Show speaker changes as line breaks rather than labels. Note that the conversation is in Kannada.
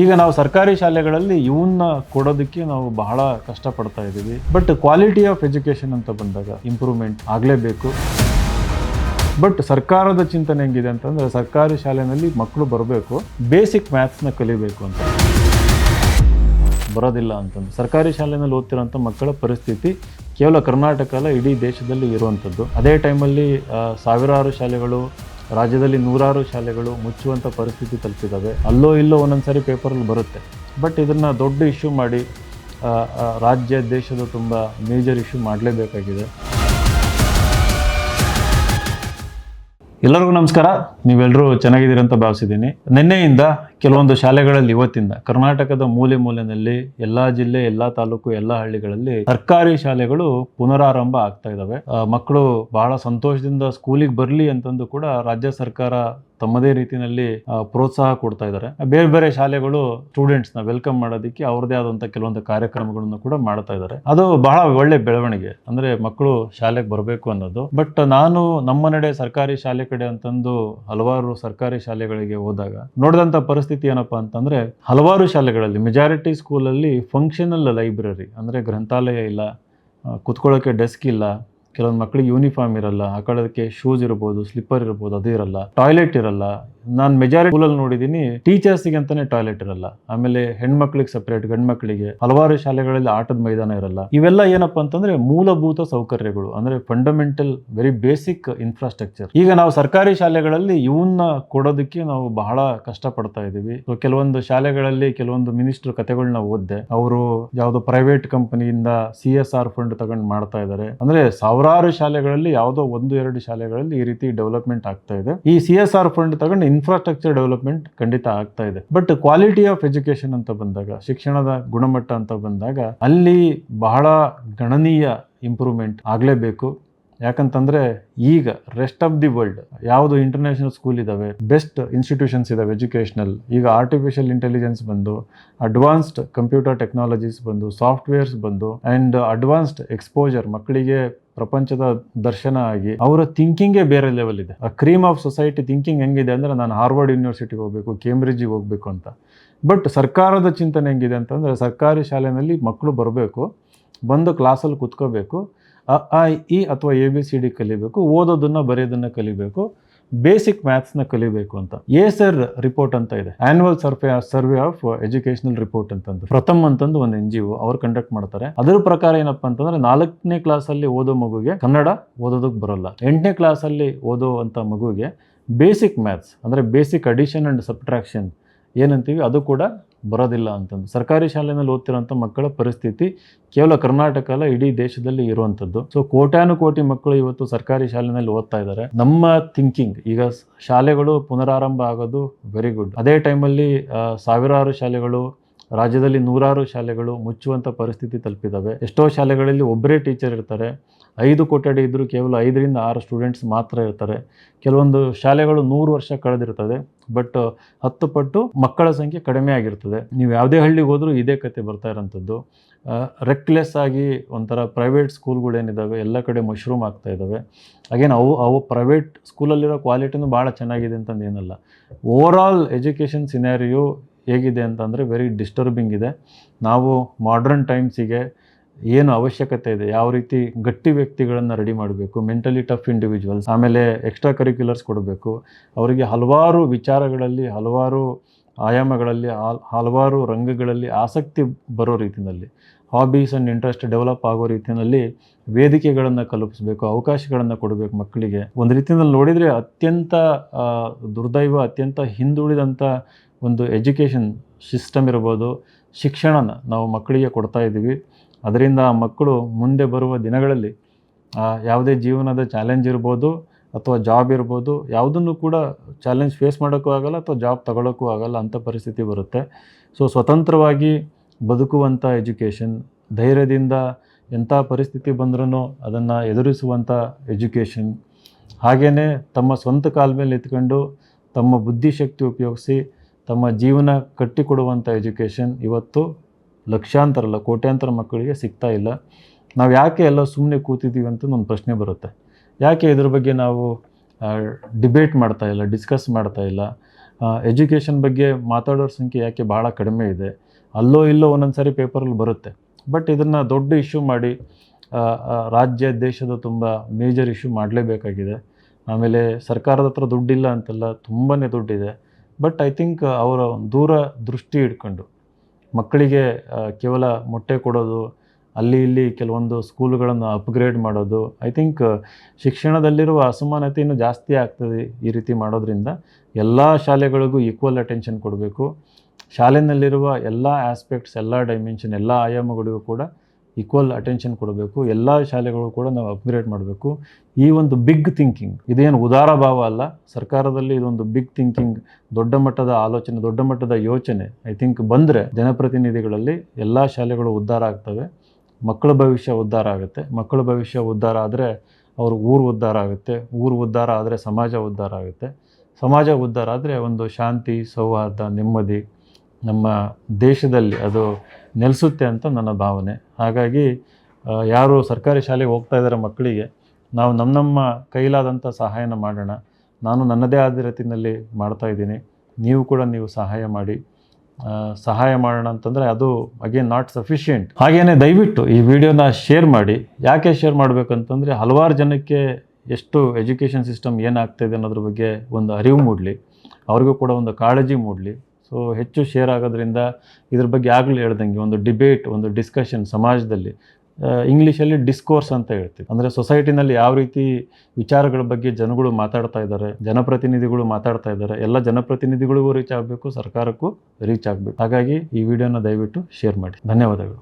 ಈಗ ನಾವು ಸರ್ಕಾರಿ ಶಾಲೆಗಳಲ್ಲಿ ಇವನ್ನ ಕೊಡೋದಕ್ಕೆ ನಾವು ಬಹಳ ಕಷ್ಟಪಡ್ತಾ ಇದ್ದೀವಿ. ಬಟ್ ಕ್ವಾಲಿಟಿ ಆಫ್ ಎಜುಕೇಶನ್ ಅಂತ ಬಂದಾಗ ಇಂಪ್ರೂವ್ಮೆಂಟ್ ಆಗಲೇಬೇಕು. ಬಟ್ ಸರ್ಕಾರದ ಚಿಂತನೆ ಹೆಂಗಿದೆ ಅಂತಂದ್ರೆ ಸರ್ಕಾರಿ ಶಾಲೆಯಲ್ಲಿ ಮಕ್ಕಳು ಬರಬೇಕು ಬೇಸಿಕ್ ಮ್ಯಾಥ್ಸ್ನ ಕಲಿಬೇಕು ಅಂತ. ಬರೋದಿಲ್ಲ ಅಂತಂದು. ಸರ್ಕಾರಿ ಶಾಲೆಯಲ್ಲಿ ಓದ್ತಿರೋಂಥ ಮಕ್ಕಳ ಪರಿಸ್ಥಿತಿ ಕೇವಲ ಕರ್ನಾಟಕ ಅಲ್ಲ, ಇಡೀ ದೇಶದಲ್ಲಿ ಇರುವಂಥದ್ದು. ಅದೇ ಟೈಮಲ್ಲಿ ಸಾವಿರಾರು ಶಾಲೆಗಳು ರಾಜ್ಯದಲ್ಲಿ ನೂರಾರು ಶಾಲೆಗಳು ಮುಚ್ಚುವಂಥ ಪರಿಸ್ಥಿತಿ ತಲುಪಿದ್ದಾವೆ ಅಲ್ಲೋ ಇಲ್ಲೋ ಒಂದೊಂದು ಸಾರಿ ಪೇಪರಲ್ಲಿ ಬರುತ್ತೆ. ಬಟ್ ಇದನ್ನು ದೊಡ್ಡ ಇಶ್ಯೂ ಮಾಡಿ ರಾಜ್ಯ, ದೇಶದ ತುಂಬ ಮೇಜರ್ ಇಶ್ಯೂ ಮಾಡಲೇಬೇಕಾಗಿದೆ. ಎಲ್ಲರಿಗೂ ನಮಸ್ಕಾರ. ನೀವೆಲ್ಲರೂ ಚೆನ್ನಾಗಿದ್ದೀರಿ ಅಂತ ಭಾವಿಸಿದ್ದೀನಿ. ನಿನ್ನೆಯಿಂದ ಕೆಲವೊಂದು ಶಾಲೆಗಳಲ್ಲಿ ಇವತ್ತಿಂದ ಕರ್ನಾಟಕದ ಮೂಲೆ ಮೂಲೆಯಲ್ಲಿ ಎಲ್ಲಾ ಜಿಲ್ಲೆ, ಎಲ್ಲಾ ತಾಲೂಕು, ಎಲ್ಲಾ ಹಳ್ಳಿಗಳಲ್ಲಿ ಸರ್ಕಾರಿ ಶಾಲೆಗಳು ಪುನರಾರಂಭ ಆಗ್ತಾ ಇದಾವೆ. ಮಕ್ಕಳು ಬಹಳ ಸಂತೋಷದಿಂದ ಸ್ಕೂಲಿಗೆ ಬರಲಿ ಅಂತಂದು ಕೂಡ ರಾಜ್ಯ ಸರ್ಕಾರ ತಮ್ಮದೇ ರೀತಿಯಲ್ಲಿ ಪ್ರೋತ್ಸಾಹ ಕೊಡ್ತಾ ಇದ್ದಾರೆ. ಬೇರೆ ಬೇರೆ ಶಾಲೆಗಳು ಸ್ಟೂಡೆಂಟ್ಸ್ನ ವೆಲ್ಕಮ್ ಮಾಡೋದಕ್ಕೆ ಅವರದೇ ಆದಂತ ಕೆಲವೊಂದು ಕಾರ್ಯಕ್ರಮಗಳನ್ನು ಕೂಡ ಮಾಡ್ತಾ ಇದ್ದಾರೆ. ಅದು ಬಹಳ ಒಳ್ಳೆ ಬೆಳವಣಿಗೆ. ಅಂದ್ರೆ ಮಕ್ಕಳು ಶಾಲೆಗೆ ಬರಬೇಕು ಅನ್ನೋದು. ಬಟ್ ನಾನು ನಮ್ಮ ನಡೆ ಸರ್ಕಾರಿ ಶಾಲೆ ಕಡೆ ಅಂತಂದು ಹಲವಾರು ಸರ್ಕಾರಿ ಶಾಲೆಗಳಿಗೆ ಹೋದಾಗ ನೋಡಿದಂತ ಪರಿಸ್ಥಿತಿ ಏನಪ್ಪಾ ಅಂತಂದ್ರೆ, ಹಲವಾರು ಶಾಲೆಗಳಲ್ಲಿ ಮೆಜಾರಿಟಿ ಸ್ಕೂಲಲ್ಲಿ ಫಂಕ್ಷನಲ್ ಲೈಬ್ರರಿ ಅಂದ್ರೆ ಗ್ರಂಥಾಲಯ ಇಲ್ಲ ಕುತ್ಕೊಳ್ಳೋಕ್ಕೆ ಕುತ್ಕೊಳ್ಳೋಕೆ ಡೆಸ್ಕ್ ಇಲ್ಲ ಕೆಲವೊಂದು ಮಕ್ಕಳಿಗೆ ಯೂನಿಫಾರ್ಮ್ ಇರಲ್ಲ ಹಾಕೊಳ್ಳೋದಕ್ಕೆ ಶೂಸ್ ಇರ್ಬೋದು ಸ್ಲಿಪ್ಪರ್ ಇರ್ಬೋದು, ಅದು ಇರಲ್ಲ. ಟಾಯ್ಲೆಟ್ ಇರಲ್ಲ. ನಾನು ಮೆಜಾರಿಟಿ ಸ್ಕೂಲಲ್ಲಿ ನೋಡಿದ್ದೀನಿ ಟೀಚರ್ಸಿಗೆ ಅಂತಾನೆ ಟಾಯ್ಲೆಟ್ ಇರಲ್ಲ. ಆಮೇಲೆ ಹೆಣ್ಮಕ್ಳಿಗೆ ಸಪ್ರೇಟ್ ಗಂಡು ಮಕ್ಕಳಿಗೆ ಹಲವಾರು ಶಾಲೆಗಳಲ್ಲಿ ಆಟದ ಮೈದಾನ ಇರಲ್ಲ. ಇವೆಲ್ಲ ಏನಪ್ಪಾ ಅಂತಂದ್ರೆ ಮೂಲಭೂತ ಸೌಕರ್ಯಗಳು, ಅಂದ್ರೆ ಫಂಡಮೆಂಟಲ್ ವೆರಿ ಬೇಸಿಕ್ ಇನ್ಫ್ರಾಸ್ಟ್ರಕ್ಚರ್ ಈಗ ನಾವು ಸರ್ಕಾರಿ ಶಾಲೆಗಳಲ್ಲಿ ಇವನ್ನ ಕೊಡೋದಕ್ಕೆ ನಾವು ಬಹಳ ಕಷ್ಟಪಡ್ತಾ ಇದ್ದೀವಿ. ಇದೀವಿ ಕೆಲವೊಂದು ಶಾಲೆಗಳಲ್ಲಿ ಕೆಲವೊಂದು ಮಿನಿಸ್ಟರ್ ಕತೆಗಳನ್ನ ಓದ್ದೆ. ಅವರು ಯಾವುದೋ ಪ್ರೈವೇಟ್ ಕಂಪನಿಯಿಂದ ಸಿ ಎಸ್ ಆರ್ ಫಂಡ್ ತಗೊಂಡು ಮಾಡ್ತಾ ಇದ್ದಾರೆ ಅಂದ್ರೆ ಸಾವಿರಾರು ಶಾಲೆಗಳಲ್ಲಿ ಯಾವುದೋ ಒಂದು ಎರಡು ಶಾಲೆಗಳಲ್ಲಿ ಈ ರೀತಿ ಡೆವಲಪ್ಮೆಂಟ್ ಆಗ್ತಾ ಇದೆ. ಈ ಸಿ ಎಸ್ ಆರ್ ಫಂಡ್ ತಗೊಂಡು ಇನ್ಫ್ರಾಸ್ಟ್ರಕ್ಚರ್ ಡೆವಲಪ್ಮೆಂಟ್ ಖಂಡಿತ ಆಗ್ತಾ ಇದೆ. ಬಟ್ ಕ್ವಾಲಿಟಿ ಆಫ್ ಎಜುಕೇಶನ್ ಅಂತ ಬಂದಾಗ, ಶಿಕ್ಷಣದ ಗುಣಮಟ್ಟ ಅಂತ ಬಂದಾಗ ಅಲ್ಲಿ ಬಹಳ ಗಣನೀಯ ಇಂಪ್ರೂವ್ಮೆಂಟ್ ಆಗಲೇಬೇಕು. ಯಾಕಂತಂದ್ರೆ ಈಗ ರೆಸ್ಟ್ ಆಫ್ ದಿ ವರ್ಲ್ಡ್ ಯಾವುದು ಇಂಟರ್ನ್ಯಾಷನಲ್ ಸ್ಕೂಲ್ ಇದಾವೆ ಬೆಸ್ಟ್ ಇನ್ಸ್ಟಿಟ್ಯೂಷನ್ಸ್ ಇದಾವೆ ಎಜುಕೇಷನಲ್ ಈಗ ಆರ್ಟಿಫಿಷಿಯಲ್ ಇಂಟೆಲಿಜೆನ್ಸ್ ಬಂದು ಅಡ್ವಾನ್ಸ್ಡ್ ಕಂಪ್ಯೂಟರ್ ಟೆಕ್ನಾಲಜೀಸ್ ಬಂದು ಸಾಫ್ಟ್ವೇರ್ಸ್ ಬಂದು ಅಂಡ್ ಅಡ್ವಾನ್ಸ್ಡ್ ಎಕ್ಸ್ಪೋಜರ್ ಮಕ್ಕಳಿಗೆ ಪ್ರಪಂಚದ ದರ್ಶನ ಆಗಿ ಅವರ ಥಿಂಕಿಂಗೇ ಬೇರೆ ಲೆವೆಲ್ ಇದೆ. ಆ ಕ್ರೀಮ್ ಆಫ್ ಸೊಸೈಟಿ ಥಿಂಕಿಂಗ್ ಹೆಂಗಿದೆ ಅಂದರೆ ನಾನು ಹಾರ್ವರ್ಡ್ ಯೂನಿವರ್ಸಿಟಿಗೆ ಹೋಗಬೇಕು ಕೇಂಬ್ರಿಡ್ಜಿಗೆ ಹೋಗಬೇಕು ಅಂತ. ಬಟ್ ಸರ್ಕಾರದ ಚಿಂತನೆ ಹೆಂಗಿದೆ ಅಂತಂದರೆ ಸರ್ಕಾರಿ ಶಾಲೆಯಲ್ಲಿ ಮಕ್ಕಳು ಬರಬೇಕು, ಬಂದು ಕ್ಲಾಸಲ್ಲಿ ಕುತ್ಕೋಬೇಕು ಅ ಆ ಇ ಅಥವಾ ಎ ಬಿ ಸಿ ಡಿ ಕಲಿಬೇಕು, ಓದೋದನ್ನು ಬರೆಯೋದನ್ನು ಕಲಿಬೇಕು ಬೇಸಿಕ್ ಮ್ಯಾಥ್ಸ್ನ ಕಲಿಬೇಕು ಅಂತ. ಎ ಸರ್ ರಿಪೋರ್ಟ್ ಅಂತ ಇದೆ. Annual survey survey of educational report ಅಂತಂದು. ಪ್ರಥಮ್ ಅಂತಂದು ಒಂದು ಎನ್ ಜಿ ಒ ಅವ್ರು ಕಂಡಕ್ಟ್ ಮಾಡ್ತಾರೆ. ಅದರ ಪ್ರಕಾರ ಏನಪ್ಪಾ ಅಂತಂದ್ರೆ ನಾಲ್ಕನೇ ಕ್ಲಾಸಲ್ಲಿ ಓದೋ ಮಗುಗೆ ಕನ್ನಡ ಓದೋದಕ್ಕೆ ಬರೋಲ್ಲ. ಎಂಟನೇ ಕ್ಲಾಸಲ್ಲಿ ಓದೋ ಅಂತ ಮಗುಗೆ ಬೇಸಿಕ್ ಮ್ಯಾಥ್ಸ್ ಅಂದರೆ ಬೇಸಿಕ್ ಅಡಿಷನ್ ಆ್ಯಂಡ್ ಸಬ್ಟ್ರಾಕ್ಷನ್ ಏನಂತೀವಿ, ಅದು ಕೂಡ ಬರೋದಿಲ್ಲ ಅಂತಂದು. ಸರ್ಕಾರಿ ಶಾಲೆಯಲ್ಲಿ ಓದ್ತಿರೋಂಥ ಮಕ್ಕಳ ಪರಿಸ್ಥಿತಿ ಕೇವಲ ಕರ್ನಾಟಕ ಅಲ್ಲ, ಇಡೀ ದೇಶದಲ್ಲಿ ಇರುವಂಥದ್ದು. ಸೊ ಕೋಟ್ಯಾನುಕೋಟಿ ಮಕ್ಕಳು ಇವತ್ತು ಸರ್ಕಾರಿ ಶಾಲೆಯಲ್ಲಿ ಓದ್ತಾ ಇದ್ದಾರೆ. ನಮ್ಮ ಥಿಂಕಿಂಗ್ ಈಗ ಶಾಲೆಗಳು ಪುನರಾರಂಭ ಆಗೋದು ವೆರಿ ಗುಡ್ ಅದೇ ಟೈಮಲ್ಲಿ ಸಾವಿರಾರು ಶಾಲೆಗಳು, ರಾಜ್ಯದಲ್ಲಿ ನೂರಾರು ಶಾಲೆಗಳು ಮುಚ್ಚುವಂಥ ಪರಿಸ್ಥಿತಿ ತಲುಪಿದ್ದಾವೆ. ಎಷ್ಟೋ ಶಾಲೆಗಳಲ್ಲಿ ಒಬ್ಬರೇ ಟೀಚರ್ ಇರ್ತಾರೆ. ಐದು ಕೊಠಡಿ ಇದ್ದರೂ ಕೇವಲ ಐದರಿಂದ ಆರು ಸ್ಟೂಡೆಂಟ್ಸ್ ಮಾತ್ರ ಇರ್ತಾರೆ. ಕೆಲವೊಂದು ಶಾಲೆಗಳು ನೂರು ವರ್ಷ ಕಳೆದಿರ್ತದೆ ಬಟ್ ಹತ್ತು ಪಟ್ಟು ಮಕ್ಕಳ ಸಂಖ್ಯೆ ಕಡಿಮೆ ಆಗಿರ್ತದೆ. ನೀವು ಯಾವುದೇ ಹಳ್ಳಿಗೆ ಹೋದರೂ ಇದೇ ಕತೆ ಬರ್ತಾ ಇರೋಂಥದ್ದು. ರೆಕ್ಲೆಸ್ ಆಗಿ ಒಂಥರ ಪ್ರೈವೇಟ್ ಸ್ಕೂಲ್ಗಳೇನಿದ್ದಾವೆ ಎಲ್ಲ ಕಡೆ ಮಶ್ರೂಮ್ ಆಗ್ತಾ ಇದ್ದಾವೆ ಅಗೇನ್ ಅವು ಅವು ಪ್ರೈವೇಟ್ ಸ್ಕೂಲಲ್ಲಿರೋ ಕ್ವಾಲಿಟಿನೂ ಭಾಳ ಚೆನ್ನಾಗಿದೆ ಅಂತಂದು ಏನಲ್ಲ. ಓವರ್ ಆಲ್ ಎಜುಕೇಷನ್ ಸಿನಾರಿಯೋ ಹೇಗಿದೆ ಅಂತಂದರೆ ವೆರಿ ಡಿಸ್ಟರ್ಬಿಂಗ್ ಇದೆ. ನಾವು ಮಾಡ್ರನ್ ಟೈಮ್ಸಿಗೆ ಏನು ಅವಶ್ಯಕತೆ ಇದೆ? ಯಾವ ರೀತಿ ಗಟ್ಟಿ ವ್ಯಕ್ತಿಗಳನ್ನು ರೆಡಿ ಮಾಡಬೇಕು? ಮೆಂಟಲಿ ಟಫ್ ಇಂಡಿವಿಜುವಲ್ಸ್ ಆಮೇಲೆ ಎಕ್ಸ್ಟ್ರಾ ಕರಿಕ್ಯುಲರ್ಸ್ ಕೊಡಬೇಕು. ಅವರಿಗೆ ಹಲವಾರು ವಿಚಾರಗಳಲ್ಲಿ, ಹಲವಾರು ಆಯಾಮಗಳಲ್ಲಿ, ಹಲ್- ಹಲವಾರು ರಂಗಗಳಲ್ಲಿ ಆಸಕ್ತಿ ಬರೋ ರೀತಿಯಲ್ಲಿ ಹಾಬೀಸ್ ಆ್ಯಂಡ್ ಇಂಟ್ರೆಸ್ಟ್ ಡೆವಲಪ್ ಆಗೋ ರೀತಿಯಲ್ಲಿ ವೇದಿಕೆಗಳನ್ನು ಕಲ್ಪಿಸಬೇಕು, ಅವಕಾಶಗಳನ್ನು ಕೊಡಬೇಕು ಮಕ್ಕಳಿಗೆ. ಒಂದು ರೀತಿಯಲ್ಲಿ ನೋಡಿದರೆ ಅತ್ಯಂತ ದುರ್ದೈವ, ಅತ್ಯಂತ ಹಿಂದುಳಿದಂಥ ಒಂದು ಎಜುಕೇಷನ್ ಸಿಸ್ಟಮ್ ಇರ್ಬೋದು. ಶಿಕ್ಷಣನ ನಾವು ಮಕ್ಕಳಿಗೆ ಕೊಡ್ತಾ ಇದ್ದೀವಿ. ಅದರಿಂದ ಆ ಮಕ್ಕಳು ಮುಂದೆ ಬರುವ ದಿನಗಳಲ್ಲಿ ಯಾವುದೇ ಜೀವನದ ಚಾಲೆಂಜ್ ಇರ್ಬೋದು ಅಥವಾ ಜಾಬ್ ಇರ್ಬೋದು, ಯಾವುದನ್ನು ಕೂಡ ಚಾಲೆಂಜ್ ಫೇಸ್ ಮಾಡೋಕ್ಕೂ ಆಗಲ್ಲ ಅಥವಾ ಜಾಬ್ ತಗೊಳ್ಳೋಕ್ಕೂ ಆಗಲ್ಲ ಅಂಥ ಪರಿಸ್ಥಿತಿ ಬರುತ್ತೆ. ಸೊ ಸ್ವತಂತ್ರವಾಗಿ ಬದುಕುವಂಥ ಎಜುಕೇಷನ್ ಧೈರ್ಯದಿಂದ ಎಂಥ ಪರಿಸ್ಥಿತಿ ಬಂದ್ರೂ ಅದನ್ನು ಎದುರಿಸುವಂಥ ಎಜುಕೇಷನ್ ಹಾಗೆಯೇ ತಮ್ಮ ಸ್ವಂತ ಕಾಲ ಮೇಲೆ ಎತ್ಕೊಂಡು ತಮ್ಮ ಬುದ್ಧಿಶಕ್ತಿ ಉಪಯೋಗಿಸಿ, ತಮ್ಮ ಜೀವನ ಕಟ್ಟಿಕೊಡುವಂಥ ಎಜುಕೇಷನ್ ಇವತ್ತು ಲಕ್ಷಾಂತರ ಅಲ್ಲ ಕೋಟ್ಯಾಂತರ ಮಕ್ಕಳಿಗೆ ಸಿಗ್ತಾ ಇಲ್ಲ. ನಾವು ಯಾಕೆ ಎಲ್ಲ ಸುಮ್ಮನೆ ಕೂತಿದ್ದೀವಿ ಅಂತ ಒಂದು ಪ್ರಶ್ನೆ ಬರುತ್ತೆ. ಯಾಕೆ ಇದ್ರ ಬಗ್ಗೆ ನಾವು ಡಿಬೇಟ್ ಮಾಡ್ತಾ ಇಲ್ಲ ಡಿಸ್ಕಸ್ ಮಾಡ್ತಾ ಇಲ್ಲ? ಎಜುಕೇಷನ್ ಬಗ್ಗೆ ಮಾತಾಡೋರ ಸಂಖ್ಯೆ ಯಾಕೆ ಭಾಳ ಕಡಿಮೆ ಇದೆ? ಅಲ್ಲೋ ಇಲ್ಲೋ ಒಂದೊಂದು ಸಾರಿ ಪೇಪರಲ್ಲಿ ಬರುತ್ತೆ. ಬಟ್ ಇದನ್ನು ದೊಡ್ಡ ಇಶ್ಯೂ ಮಾಡಿ ರಾಜ್ಯ, ದೇಶದ ತುಂಬ ಮೇಜರ್ ಇಶ್ಯೂ ಮಾಡಲೇಬೇಕಾಗಿದೆ. ಆಮೇಲೆ ಸರ್ಕಾರದ ಹತ್ರ ದುಡ್ಡಿಲ್ಲ ಅಂತೆಲ್ಲ ತುಂಬಾ ದುಡ್ಡಿದೆ. ಬಟ್ ಐ ಥಿಂಕ್ ಅವರ ದೂರ ದೃಷ್ಟಿ ಇಟ್ಕೊಂಡು ಮಕ್ಕಳಿಗೆ ಕೇವಲ ಮೊಟ್ಟೆ ಕೊಡೋದು, ಅಲ್ಲಿ ಇಲ್ಲಿ ಕೆಲವೊಂದು ಸ್ಕೂಲ್ಗಳನ್ನು ಅಪ್ಗ್ರೇಡ್ ಮಾಡೋದು ಐ ಥಿಂಕ್ ಶಿಕ್ಷಣದಲ್ಲಿರುವ ಅಸಮಾನತೆ ಇನ್ನೂ ಜಾಸ್ತಿ ಆಗ್ತದೆ ಈ ರೀತಿ ಮಾಡೋದ್ರಿಂದ. ಎಲ್ಲ ಶಾಲೆಗಳಿಗೂ ಈಕ್ವಲ್ ಅಟೆನ್ಷನ್ ಕೊಡಬೇಕು. ಶಾಲೆಯಲ್ಲಿರುವ ಎಲ್ಲ ಆಸ್ಪೆಕ್ಟ್ಸ್ ಎಲ್ಲ ಡೈಮೆನ್ಷನ್ ಎಲ್ಲ ಆಯಾಮಗಳಿಗೂ ಕೂಡ ಈಕ್ವಲ್ ಅಟೆನ್ಷನ್ ಕೊಡಬೇಕು, ಎಲ್ಲ ಶಾಲೆಗಳು ಕೂಡ ನಾವು ಅಪ್ಗ್ರೇಡ್ ಮಾಡಬೇಕು. ಈ ಒಂದು ಬಿಗ್ ಥಿಂಕಿಂಗ್ ಇದೇನು ಉದಾರ ಭಾವ ಅಲ್ಲ, ಸರ್ಕಾರದಲ್ಲಿ ಇದೊಂದು ಬಿಗ್ ಥಿಂಕಿಂಗ್ ದೊಡ್ಡ ಮಟ್ಟದ ಆಲೋಚನೆ, ದೊಡ್ಡ ಮಟ್ಟದ ಯೋಚನೆ ಐ ಥಿಂಕ್ ಬಂದರೆ ಜನಪ್ರತಿನಿಧಿಗಳಲ್ಲಿ ಎಲ್ಲ ಶಾಲೆಗಳು ಉದ್ಧಾರ ಆಗ್ತವೆ. ಮಕ್ಕಳ ಭವಿಷ್ಯ ಉದ್ಧಾರ ಆಗುತ್ತೆ. ಮಕ್ಕಳ ಭವಿಷ್ಯ ಉದ್ಧಾರ ಆದರೆ ಅವ್ರ ಊರು ಉದ್ಧಾರ ಆಗುತ್ತೆ. ಊರು ಉದ್ಧಾರ ಆದರೆ ಸಮಾಜ ಉದ್ಧಾರ ಆಗುತ್ತೆ. ಸಮಾಜ ಉದ್ಧಾರ ಆದರೆ ಒಂದು ಶಾಂತಿ, ಸೌಹಾರ್ದ, ನೆಮ್ಮದಿ ನಮ್ಮ ದೇಶದಲ್ಲಿ ಅದು ನೆಲೆಸುತ್ತೆ ಅಂತ ನನ್ನ ಭಾವನೆ. ಹಾಗಾಗಿ ಯಾರು ಸರ್ಕಾರಿ ಶಾಲೆಗೆ ಹೋಗ್ತಾ ಇದ್ದಾರೆ ಮಕ್ಕಳಿಗೆ, ನಾವು ನಮ್ಮ ನಮ್ಮ ಕೈಲಾದಂಥ ಸಹಾಯನ ಮಾಡೋಣ. ನಾನು ನನ್ನದೇ ಆದ ರೀತಿಯಲ್ಲಿ ಮಾಡ್ತಾ ಇದ್ದೀನಿ. ನೀವು ಕೂಡ ನೀವು ಸಹಾಯ ಮಾಡಿ. ಸಹಾಯ ಮಾಡೋಣ ಅಂತಂದರೆ ಅದು ಅಗೇನ್ ನಾಟ್ ಸಫಿಷಿಯೆಂಟ್ ಹಾಗೆಯೇ ದಯವಿಟ್ಟು ಈ ವಿಡಿಯೋನ ಶೇರ್ ಮಾಡಿ. ಯಾಕೆ ಶೇರ್ ಮಾಡಬೇಕಂತಂದರೆ, ಹಲವಾರು ಜನಕ್ಕೆ ಎಷ್ಟು ಎಜುಕೇಷನ್ ಸಿಸ್ಟಮ್ ಏನಾಗ್ತಾಯಿದೆ ಅನ್ನೋದ್ರ ಬಗ್ಗೆ ಒಂದು ಅರಿವು ಮೂಡಲಿ. ಅವ್ರಿಗೂ ಕೂಡ ಒಂದು ಕಾಳಜಿ ಮೂಡಲಿ. ಸೊ ಹೆಚ್ಚು ಶೇರ್ ಆಗೋದ್ರಿಂದ ಇದ್ರ ಬಗ್ಗೆ ಆಗಲೇ ಹೇಳ್ದಂಗೆ ಒಂದು ಡಿಬೇಟ್ ಒಂದು ಡಿಸ್ಕಷನ್ ಸಮಾಜದಲ್ಲಿ ಇಂಗ್ಲೀಷಲ್ಲಿ ಡಿಸ್ಕೋರ್ಸ್ ಅಂತ ಹೇಳ್ತೀವಿ. ಅಂದರೆ ಸೊಸೈಟಿನಲ್ಲಿ ಯಾವ ರೀತಿ ವಿಚಾರಗಳ ಬಗ್ಗೆ ಜನಗಳು ಮಾತಾಡ್ತಾ ಇದ್ದಾರೆ, ಜನಪ್ರತಿನಿಧಿಗಳು ಮಾತಾಡ್ತಾ ಇದ್ದಾರೆ, ಎಲ್ಲ ಜನಪ್ರತಿನಿಧಿಗಳಿಗೂ ರೀಚ್ ಆಗಬೇಕು, ಸರ್ಕಾರಕ್ಕೂ ರೀಚ್ ಆಗಬೇಕು. ಹಾಗಾಗಿ ಈ ವಿಡಿಯೋನ ದಯವಿಟ್ಟು ಶೇರ್ ಮಾಡಿ. ಧನ್ಯವಾದಗಳು.